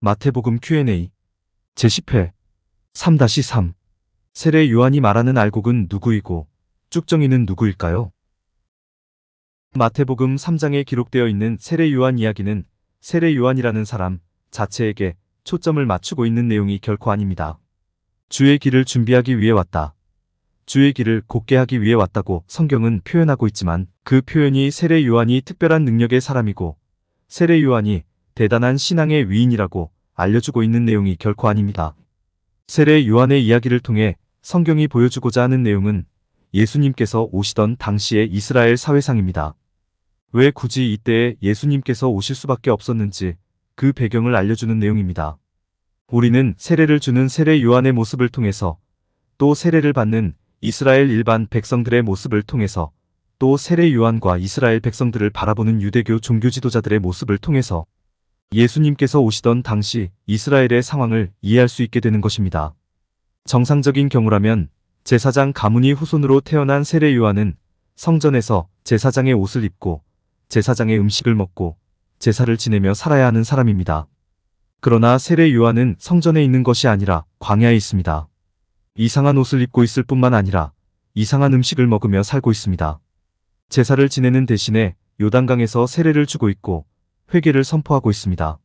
마태복음 Q&A 제10회 3-3 세례 요한이 말하는 알곡은 누구이고 쭉정이는 누구일까요? 마태복음 3장에 기록되어 있는 세례 요한 이야기는 세례 요한이라는 사람 자체에게 초점을 맞추고 있는 내용이 결코 아닙니다. 주의 길을 준비하기 위해 왔다. 주의 길을 곧게 하기 위해 왔다고 성경은 표현하고 있지만 그 표현이 세례 요한이 특별한 능력의 사람이고 세례 요한이 대단한 신앙의 위인이라고 알려주고 있는 내용이 결코 아닙니다. 세례 요한의 이야기를 통해 성경이 보여주고자 하는 내용은 예수님께서 오시던 당시의 이스라엘 사회상입니다. 왜 굳이 이때에 예수님께서 오실 수밖에 없었는지 그 배경을 알려주는 내용입니다. 우리는 세례를 주는 세례 요한의 모습을 통해서 또 세례를 받는 이스라엘 일반 백성들의 모습을 통해서 또 세례 요한과 이스라엘 백성들을 바라보는 유대교 종교 지도자들의 모습을 통해서 예수님께서 오시던 당시 이스라엘의 상황을 이해할 수 있게 되는 것입니다. 정상적인 경우라면 제사장 가문이 후손으로 태어난 세례 요한은 성전에서 제사장의 옷을 입고 제사장의 음식을 먹고 제사를 지내며 살아야 하는 사람입니다. 그러나 세례 요한은 성전에 있는 것이 아니라 광야에 있습니다. 이상한 옷을 입고 있을 뿐만 아니라 이상한 음식을 먹으며 살고 있습니다. 제사를 지내는 대신에 요단강에서 세례를 주고 있고 회개를 선포하고 있습니다.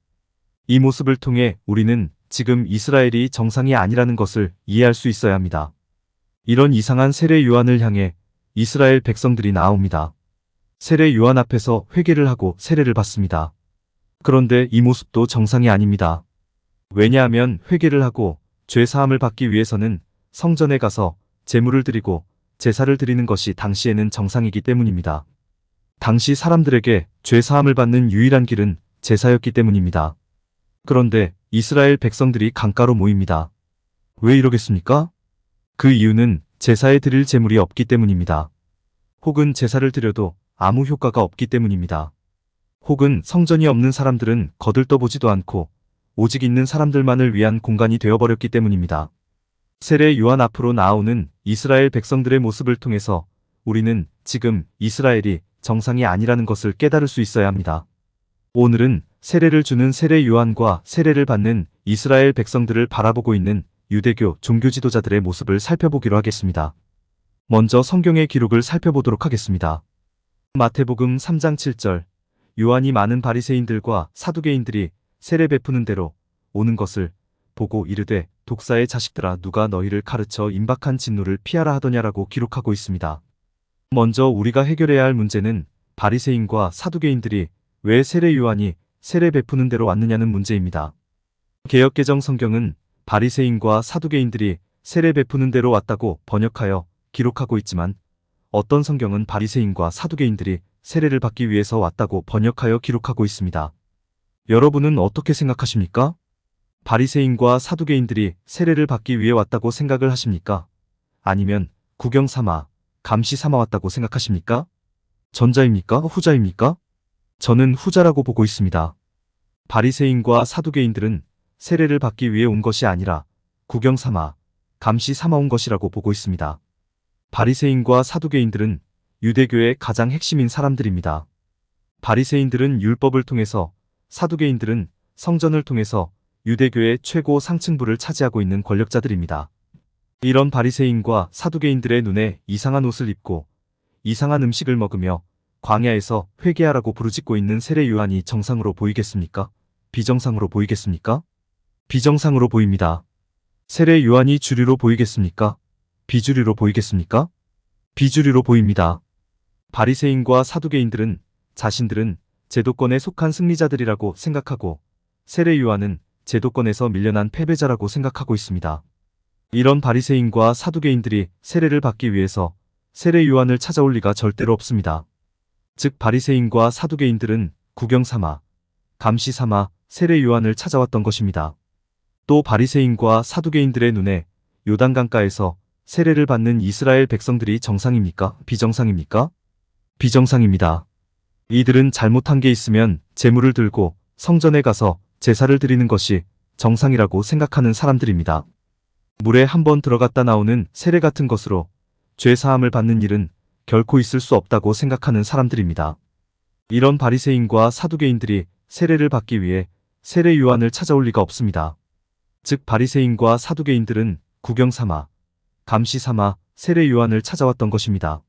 이 모습을 통해 우리는 지금 이스라엘이 정상이 아니라는 것을 이해할 수 있어야 합니다. 이런 이상한 세례 요한을 향해 이스라엘 백성들이 나옵니다. 세례 요한 앞에서 회개를 하고 세례를 받습니다. 그런데 이 모습도 정상이 아닙니다. 왜냐하면 회개를 하고 죄 사함을 받기 위해서는 성전에 가서 제물을 드리고 제사를 드리는 것이 당시에는 정상이기 때문입니다. 당시 사람들에게 죄 사함을 받는 유일한 길은 제사였기 때문입니다. 그런데 이스라엘 백성들이 강가로 모입니다. 왜 이러겠습니까? 그 이유는 제사에 드릴 제물이 없기 때문입니다. 혹은 제사를 드려도 아무 효과가 없기 때문입니다. 혹은 성전이 없는 사람들은 거들떠보지도 않고 오직 있는 사람들만을 위한 공간이 되어버렸기 때문입니다. 세례 요한 앞으로 나오는 이스라엘 백성들의 모습을 통해서 우리는 지금 이스라엘이 정상이 아니라는 것을 깨달을 수 있어야 합니다. 오늘은 세례를 주는 세례 요한과 세례를 받는 이스라엘 백성들을 바라보고 있는 유대교 종교 지도자들의 모습을 살펴보기로 하겠습니다. 먼저 성경의 기록을 살펴보도록 하겠습니다. 마태복음 3장 7절 요한이 많은 바리새인들과 사두개인들이 세례 베푸는 대로 오는 것을 보고 이르되 독사의 자식들아 누가 너희를 가르쳐 임박한 진노를 피하라 하더냐라고 기록하고 있습니다. 먼저 우리가 해결해야 할 문제는 바리새인과 사두개인들이 왜 세례 요한이 세례 베푸는 대로 왔느냐는 문제입니다. 개혁개정 성경은 바리새인과 사두개인들이 세례 베푸는 대로 왔다고 번역하여 기록하고 있지만 어떤 성경은 바리새인과 사두개인들이 세례를 받기 위해서 왔다고 번역하여 기록하고 있습니다. 여러분은 어떻게 생각하십니까? 바리새인과 사두개인들이 세례를 받기 위해 왔다고 생각을 하십니까? 아니면 구경 삼아, 감시 삼아 왔다고 생각하십니까? 전자입니까? 후자입니까? 저는 후자라고 보고 있습니다. 바리새인과 사두개인들은 세례를 받기 위해 온 것이 아니라 구경 삼아, 감시 삼아 온 것이라고 보고 있습니다. 바리새인과 사두개인들은 유대교의 가장 핵심인 사람들입니다. 바리새인들은 율법을 통해서 사두개인들은 성전을 통해서 유대교의 최고 상층부를 차지하고 있는 권력자들입니다. 이런 바리새인과 사두개인들의 눈에 이상한 옷을 입고 이상한 음식을 먹으며 광야에서 회개하라고 부르짖고 있는 세례 요한이 정상으로 보이겠습니까? 비정상으로 보이겠습니까? 비정상으로 보입니다. 세례 요한이 주류로 보이겠습니까? 비주류로 보이겠습니까? 비주류로 보입니다. 바리새인과 사두개인들은 자신들은 제도권에 속한 승리자들이라고 생각하고 세례 요한은 제도권에서 밀려난 패배자라고 생각하고 있습니다. 이런 바리새인과 사두개인들이 세례를 받기 위해서 세례 요한을 찾아올 리가 절대로 없습니다. 즉 바리새인과 사두개인들은 구경 삼아, 감시 삼아 세례 요한을 찾아왔던 것입니다. 또 바리새인과 사두개인들의 눈에 요단강가에서 세례를 받는 이스라엘 백성들이 정상입니까? 비정상입니까? 비정상입니다. 이들은 잘못한 게 있으면 재물을 들고 성전에 가서 제사를 드리는 것이 정상이라고 생각하는 사람들입니다. 물에 한번 들어갔다 나오는 세례 같은 것으로 죄 사함을 받는 일은 결코 있을 수 없다고 생각하는 사람들입니다. 이런 바리새인과 사두개인들이 세례를 받기 위해 세례 요한을 찾아올 리가 없습니다. 즉 바리새인과 사두개인들은 구경 삼아 감시 삼아 세례 요한을 찾아왔던 것입니다.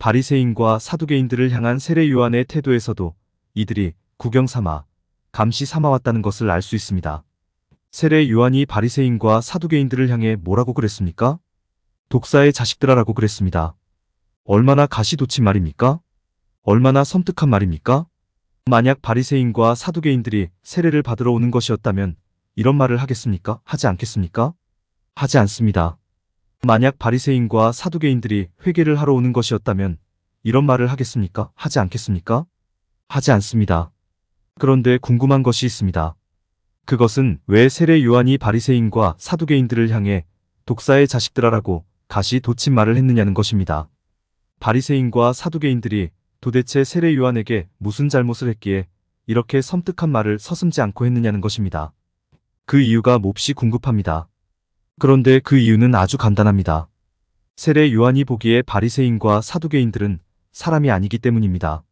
바리새인과 사두개인들을 향한 세례 요한의 태도에서도 이들이 구경 삼아 감시 삼아 왔다는 것을 알 수 있습니다. 세례 요한이 바리새인과 사두개인들을 향해 뭐라고 그랬습니까? 독사의 자식들아라고 그랬습니다. 얼마나 가시돋친 말입니까? 얼마나 섬뜩한 말입니까? 만약 바리새인과 사두개인들이 세례를 받으러 오는 것이었다면 이런 말을 하겠습니까? 하지 않겠습니까? 하지 않습니다. 만약 바리새인과 사두개인들이 회개를 하러 오는 것이었다면 이런 말을 하겠습니까? 하지 않겠습니까? 하지 않습니다. 그런데 궁금한 것이 있습니다. 그것은 왜 세례 요한이 바리새인과 사두개인들을 향해 독사의 자식들아라고 가시 돋친 말을 했느냐는 것입니다. 바리새인과 사두개인들이 도대체 세례 요한에게 무슨 잘못을 했기에 이렇게 섬뜩한 말을 서슴지 않고 했느냐는 것입니다. 그 이유가 몹시 궁금합니다. 그런데 그 이유는 아주 간단합니다. 세례 요한이 보기에 바리새인과 사두개인들은 사람이 아니기 때문입니다.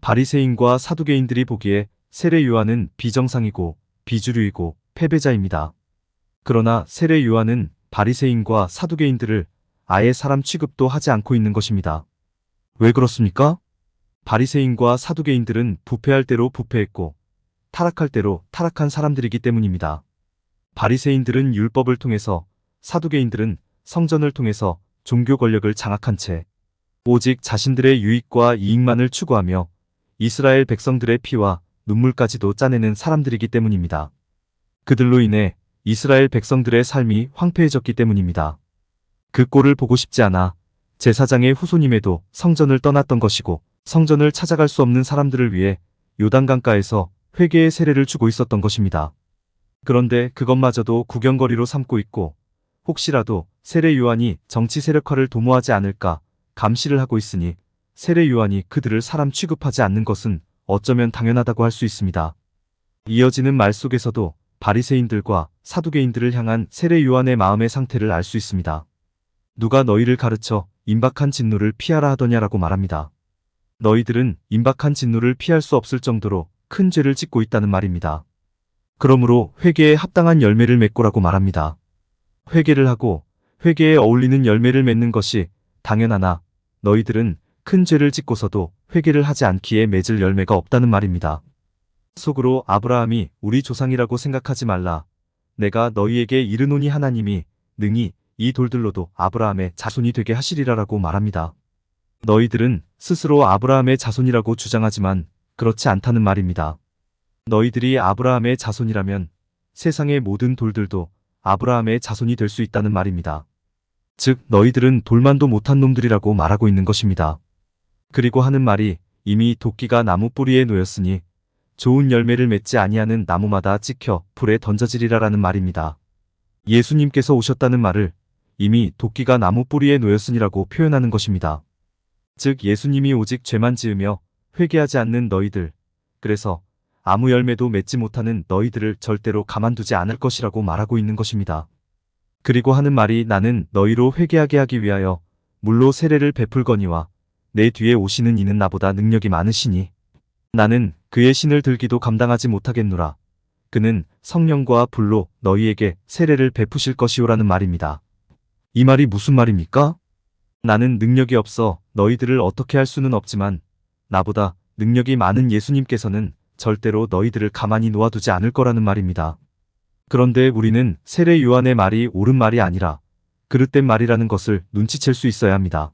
바리새인과 사두개인들이 보기에 세례 요한은 비정상이고 비주류이고 패배자입니다. 그러나 세례 요한은 바리새인과 사두개인들을 아예 사람 취급도 하지 않고 있는 것입니다. 왜 그렇습니까? 바리새인과 사두개인들은 부패할 대로 부패했고 타락할 대로 타락한 사람들이기 때문입니다. 바리새인들은 율법을 통해서 사두개인들은 성전을 통해서 종교 권력을 장악한 채 오직 자신들의 유익과 이익만을 추구하며 이스라엘 백성들의 피와 눈물까지도 짜내는 사람들이기 때문입니다. 그들로 인해 이스라엘 백성들의 삶이 황폐해졌기 때문입니다. 그 꼴을 보고 싶지 않아 제사장의 후손임에도 성전을 떠났던 것이고 성전을 찾아갈 수 없는 사람들을 위해 요단강가에서 회개의 세례를 주고 있었던 것입니다. 그런데 그것마저도 구경거리로 삼고 있고 혹시라도 세례 요한이 정치 세력화를 도모하지 않을까 감시를 하고 있으니 세례 요한이 그들을 사람 취급하지 않는 것은 어쩌면 당연하다고 할 수 있습니다. 이어지는 말 속에서도 바리새인들과 사두개인들을 향한 세례 요한의 마음의 상태를 알 수 있습니다. 누가 너희를 가르쳐 임박한 진노를 피하라 하더냐라고 말합니다. 너희들은 임박한 진노를 피할 수 없을 정도로 큰 죄를 짓고 있다는 말입니다. 그러므로 회개에 합당한 열매를 맺고라고 말합니다. 회개를 하고 회개에 어울리는 열매를 맺는 것이 당연하나 너희들은 큰 죄를 짓고서도 회개를 하지 않기에 맺을 열매가 없다는 말입니다. 속으로 아브라함이 우리 조상이라고 생각하지 말라. 내가 너희에게 이르노니 하나님이 능히 이 돌들로도 아브라함의 자손이 되게 하시리라라고 말합니다. 너희들은 스스로 아브라함의 자손이라고 주장하지만 그렇지 않다는 말입니다. 너희들이 아브라함의 자손이라면 세상의 모든 돌들도 아브라함의 자손이 될 수 있다는 말입니다. 즉 너희들은 돌만도 못한 놈들이라고 말하고 있는 것입니다. 그리고 하는 말이 이미 도끼가 나무 뿌리에 놓였으니 좋은 열매를 맺지 아니하는 나무마다 찍혀 불에 던져지리라라는 말입니다. 예수님께서 오셨다는 말을 이미 도끼가 나무 뿌리에 놓였으니라고 표현하는 것입니다. 즉 예수님이 오직 죄만 지으며 회개하지 않는 너희들, 그래서 아무 열매도 맺지 못하는 너희들을 절대로 가만두지 않을 것이라고 말하고 있는 것입니다. 그리고 하는 말이 나는 너희로 회개하게 하기 위하여 물로 세례를 베풀거니와 내 뒤에 오시는 이는 나보다 능력이 많으시니 나는 그의 신을 들기도 감당하지 못하겠노라. 그는 성령과 불로 너희에게 세례를 베푸실 것이오라는 말입니다. 이 말이 무슨 말입니까? 나는 능력이 없어 너희들을 어떻게 할 수는 없지만 나보다 능력이 많은 예수님께서는 절대로 너희들을 가만히 놓아두지 않을 거라는 말입니다. 그런데 우리는 세례 요한의 말이 옳은 말이 아니라 그릇된 말이라는 것을 눈치챌 수 있어야 합니다.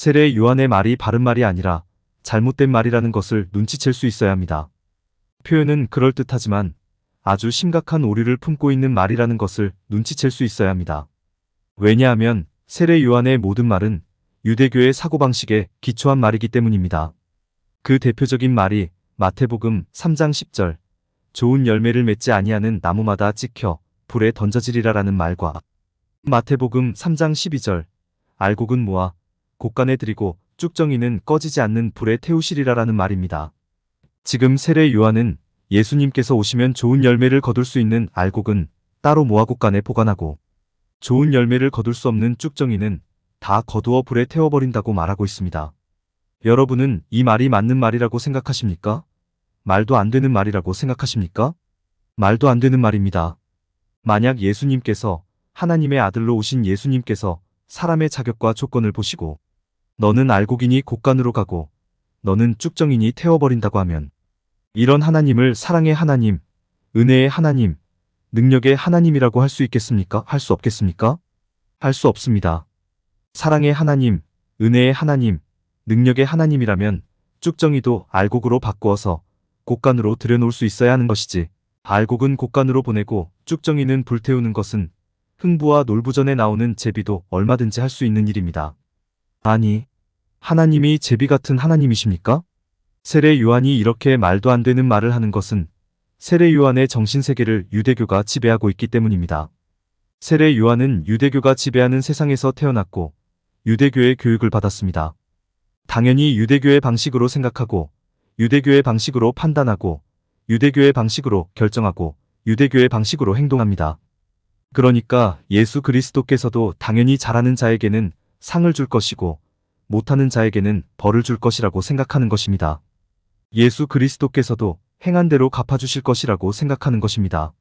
세례 요한의 말이 바른 말이 아니라 잘못된 말이라는 것을 눈치챌 수 있어야 합니다. 표현은 그럴듯하지만 아주 심각한 오류를 품고 있는 말이라는 것을 눈치챌 수 있어야 합니다. 왜냐하면 세례 요한의 모든 말은 유대교의 사고방식에 기초한 말이기 때문입니다. 그 대표적인 말이 마태복음 3장 10절 좋은 열매를 맺지 아니하는 나무마다 찍혀 불에 던져지리라라는 말과 마태복음 3장 12절 알곡은 모아 곡간에 들이고 쭉정이는 꺼지지 않는 불에 태우시리라라는 말입니다. 지금 세례 요한은 예수님께서 오시면 좋은 열매를 거둘 수 있는 알곡은 따로 모아 곡간에 보관하고 좋은 열매를 거둘 수 없는 쭉정이는 다 거두어 불에 태워버린다고 말하고 있습니다. 여러분은 이 말이 맞는 말이라고 생각하십니까? 말도 안 되는 말이라고 생각하십니까? 말도 안 되는 말입니다. 만약 예수님께서 하나님의 아들로 오신 예수님께서 사람의 자격과 조건을 보시고 너는 알곡이니 곡간으로 가고 너는 쭉정이니 태워버린다고 하면 이런 하나님을 사랑의 하나님, 은혜의 하나님, 능력의 하나님이라고 할 수 있겠습니까? 할 수 없겠습니까? 할 수 없습니다. 사랑의 하나님, 은혜의 하나님, 능력의 하나님이라면 쭉정이도 알곡으로 바꾸어서 곡간으로 들여놓을 수 있어야 하는 것이지. 알곡은 곡간으로 보내고 쭉정이는 불태우는 것은 흥부와 놀부전에 나오는 제비도 얼마든지 할 수 있는 일입니다. 아니, 하나님이 제비 같은 하나님이십니까? 세례 요한이 이렇게 말도 안 되는 말을 하는 것은 세례 요한의 정신세계를 유대교가 지배하고 있기 때문입니다. 세례 요한은 유대교가 지배하는 세상에서 태어났고 유대교의 교육을 받았습니다. 당연히 유대교의 방식으로 생각하고 유대교의 방식으로 판단하고 유대교의 방식으로 결정하고 유대교의 방식으로 행동합니다. 그러니까 예수 그리스도께서도 당연히 잘하는 자에게는 상을 줄 것이고 못하는 자에게는 벌을 줄 것이라고 생각하는 것입니다. 예수 그리스도께서도 행한 대로 갚아주실 것이라고 생각하는 것입니다.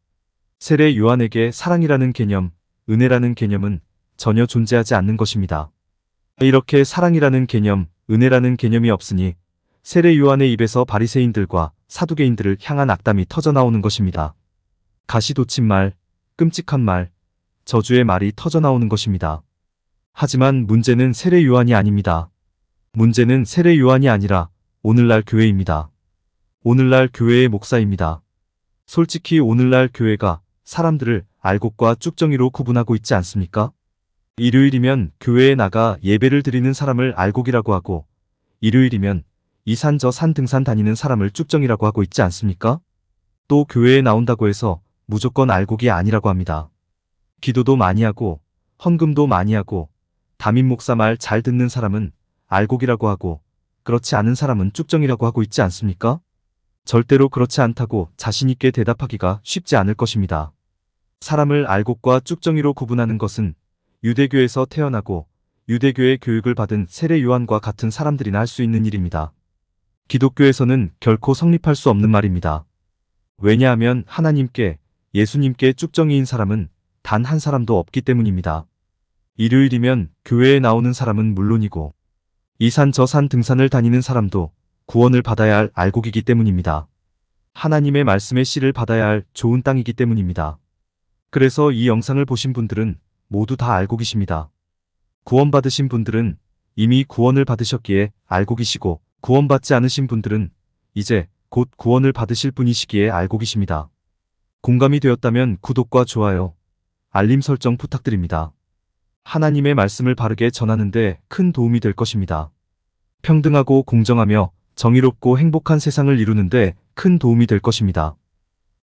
세례 요한에게 사랑이라는 개념, 은혜라는 개념은 전혀 존재하지 않는 것입니다. 이렇게 사랑이라는 개념, 은혜라는 개념이 없으니 세례 요한의 입에서 바리새인들과 사두개인들을 향한 악담이 터져 나오는 것입니다. 가시돋친 말, 끔찍한 말, 저주의 말이 터져 나오는 것입니다. 하지만 문제는 세례 요한이 아닙니다. 문제는 세례 요한이 아니라 오늘날 교회입니다. 오늘날 교회의 목사입니다. 솔직히 오늘날 교회가 사람들을 알곡과 쭉정이로 구분하고 있지 않습니까? 일요일이면 교회에 나가 예배를 드리는 사람을 알곡이라고 하고 일요일이면 이 산 저 산 등산 다니는 사람을 쭉정이라고 하고 있지 않습니까? 또 교회에 나온다고 해서 무조건 알곡이 아니라고 합니다. 기도도 많이 하고 헌금도 많이 하고 담임 목사 말 잘 듣는 사람은 알곡이라고 하고 그렇지 않은 사람은 쭉정이라고 하고 있지 않습니까? 절대로 그렇지 않다고 자신있게 대답하기가 쉽지 않을 것입니다. 사람을 알곡과 쭉정이로 구분하는 것은 유대교에서 태어나고 유대교의 교육을 받은 세례 요한과 같은 사람들이나 할 수 있는 일입니다. 기독교에서는 결코 성립할 수 없는 말입니다. 왜냐하면 하나님께 예수님께 쭉정이인 사람은 단 한 사람도 없기 때문입니다. 일요일이면 교회에 나오는 사람은 물론이고 이 산 저 산 등산을 다니는 사람도 구원을 받아야 할 알곡이기 때문입니다. 하나님의 말씀의 씨를 받아야 할 좋은 땅이기 때문입니다. 그래서 이 영상을 보신 분들은 모두 다 알곡이십니다. 구원받으신 분들은 이미 구원을 받으셨기에 알곡이시고 구원받지 않으신 분들은 이제 곧 구원을 받으실 분이시기에 알곡이십니다. 공감이 되었다면 구독과 좋아요, 알림 설정 부탁드립니다. 하나님의 말씀을 바르게 전하는데 큰 도움이 될 것입니다. 평등하고 공정하며 정의롭고 행복한 세상을 이루는데 큰 도움이 될 것입니다.